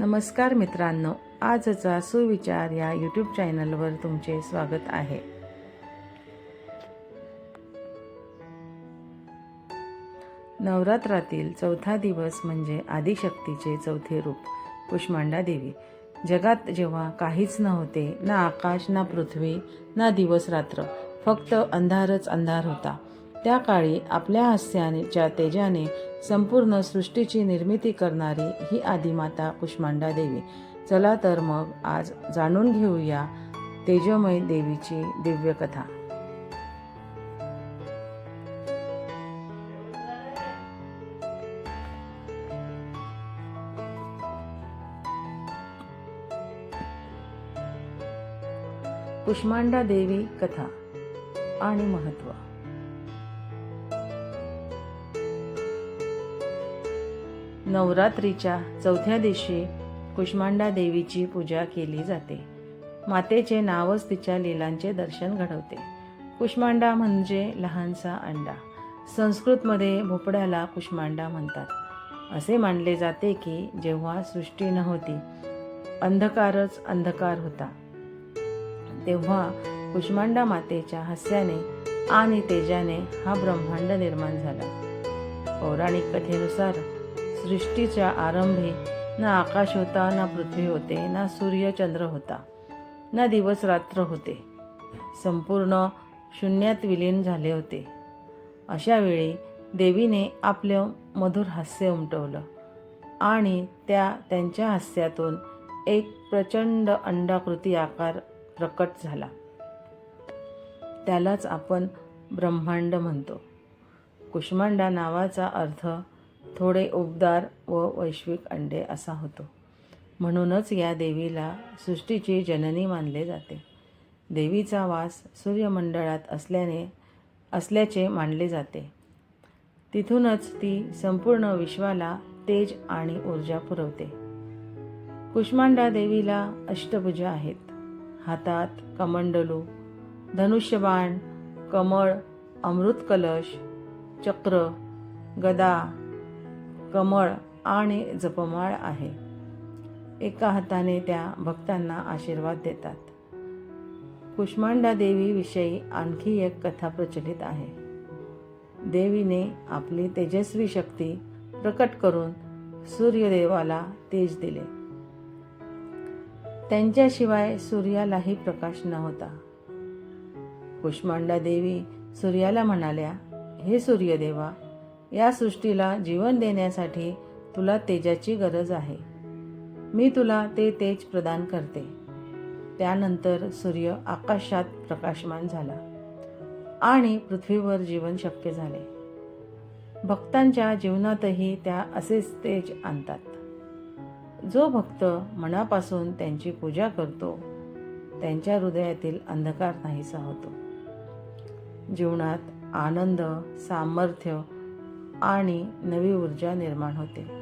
नमस्कार मित्रांनो आजचा सुविचार या यूट्यूब चॅनलवर तुमचे स्वागत आहे. नवरात्रातील चौथा दिवस म्हणजे आदिशक्तीचे चौथे रूप कुष्मांडा देवी. जगात जेव्हा काहीच नव्हते ना आकाश ना पृथ्वी ना दिवस रात्र फक्त अंधारच अंधार होता. त्या काळी आपल्या हास्याच्या तेजाने संपूर्ण सृष्टीची निर्मिती करणारी ही आदिमाता कुष्मांडा देवी. चला तर मग आज जाणून घेऊया तेजोमय देवीची दिव्य कथा कुष्मांडा देवी कथा आणि महत्त्व. नवरात्रीच्या चौथ्या दिवशी कुष्मांडा देवीची पूजा केली जाते. मातेचे नावच तिच्या लीलांचे दर्शन घडवते. कुष्मांडा म्हणजे लहानसा अंडा. संस्कृतमध्ये भोपड्याला कुष्मांडा म्हणतात. असे मानले जाते की जेव्हा सृष्टी नव्हती अंधकारच अंधकार होता. तेव्हा कुष्मांडा मातेच्या हास्याने आणि तेजाने हा ब्रह्मांड निर्माण झाला. पौराणिक कथेनुसार सृष्टीच्या आरंभी ना आकाश होता ना पृथ्वी होते ना सूर्य चंद्र होता ना दिवस रात्र होते. संपूर्ण शून्यात विलीन झाले होते. अशा वेळी देवीने आपलं मधुर हास्य उमटवलं आणि त्या त्यांच्या हास्यातून एक प्रचंड अंडाकृती आकार प्रकट झाला. त्यालाच आपण ब्रह्मांड म्हणतो. कुष्मांडा नावाचा अर्थ थोडे उबदार व वैश्विक अंडे असा होतो. म्हणूनच या देवीला सृष्टीची जननी मानले जाते. देवीचा वास सूर्यमंडळात असल्याने असल्याचे मानले जाते. तिथूनच ती संपूर्ण विश्वाला तेज आणि ऊर्जा पुरवते. कुष्मांडा देवीला अष्टभुजा आहेत. हातात कमंडलू धनुष्यबाण कमळ अमृत कलश चक्र गदा कमळ आणि जपमाळ आहे. एका हाताने त्या भक्तांना आशीर्वाद देतात. कुष्मांडा देवीविषयी आणखी एक कथा प्रचलित आहे. देवीने आपली तेजस्वी शक्ती प्रकट करून सूर्यदेवाला तेज दिले. त्यांच्याशिवाय सूर्यालाही प्रकाश नव्हता. कुष्मांडा देवी सूर्याला म्हणाल्या हे सूर्यदेवा या सृष्टीला जीवन देण्यासाठी तुला तेजाची गरज आहे. मी तुला ते तेज प्रदान करते. त्यानंतर सूर्य आकाशात प्रकाशमान झाला आणि पृथ्वीवर जीवन शक्य झाले. भक्तांच्या जीवनातही त्या असेच तेज आणतात. जो भक्त मनापासून त्यांची पूजा करतो त्यांच्या हृदयातील अंधकार नाहीसा होतो. जीवनात आनंद सामर्थ्य आणि नवी ऊर्जा निर्माण होते.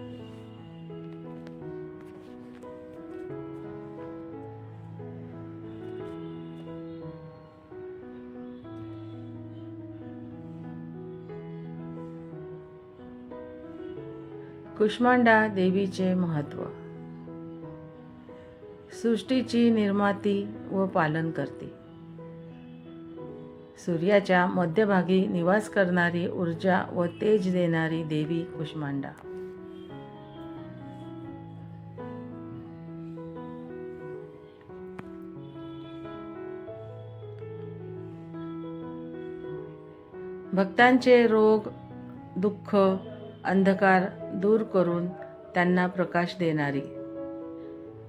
कुष्मांडा देवीचे महत्त्व. सृष्टीची निर्माती व पालन करते. सूर्याच्या मध्यभागी निवास करणारी ऊर्जा व तेज देणारी देवी कुष्मांडा. भक्तांचे रोग दुःख अंधकार दूर करून त्यांना प्रकाश देणारी.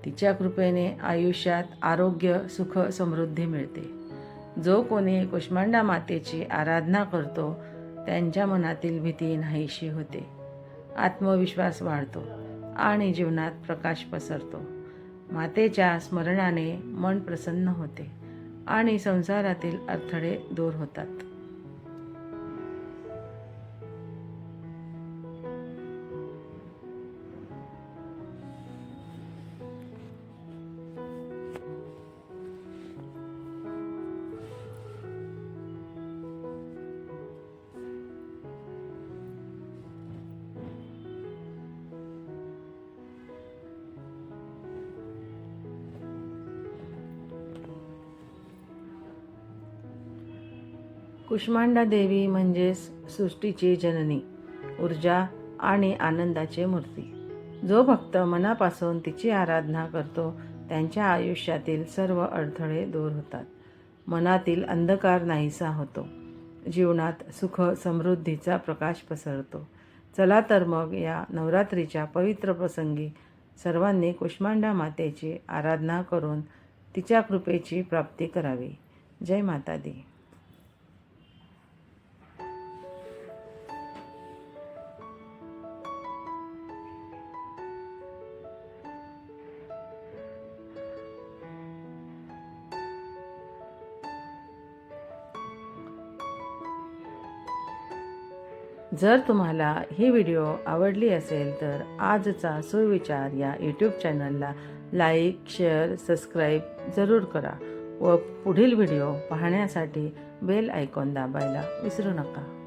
तिच्या कृपेने आयुष्यात आरोग्य सुख समृद्धी मिळते. जो कोणी कुष्मांडा मातेची आराधना करतो त्यांच्या मनातील भीती नाहीशी होते. आत्मविश्वास वाढतो आणि जीवनात प्रकाश पसरतो. मातेच्या स्मरणाने मन प्रसन्न होते आणि संसारातील अडथळे दूर होतात. कुष्मांडा देवी म्हणजेच सृष्टीची जननी ऊर्जा आणि आनंदाची मूर्ती. जो भक्त मनापासून तिची आराधना करतो त्यांच्या आयुष्यातील सर्व अडथळे दूर होतात. मनातील अंधकार नाहीसा होतो. जीवनात सुख समृद्धीचा प्रकाश पसरतो. चला तर मग या नवरात्रीच्या पवित्र प्रसंगी सर्वांनी कुष्मांडा मातेची आराधना करून तिच्या कृपेची प्राप्ती करावी. जय माता दी जर तुम्हाला ही व्हिडिओ आवडली असेल तर आजचा सुविचार या यूट्यूब चॅनलला लाईक शेअर सबस्क्राईब जरूर करा व पुढील व्हिडिओ पाहण्यासाठी बेल आयकॉन दाबायला विसरू नका.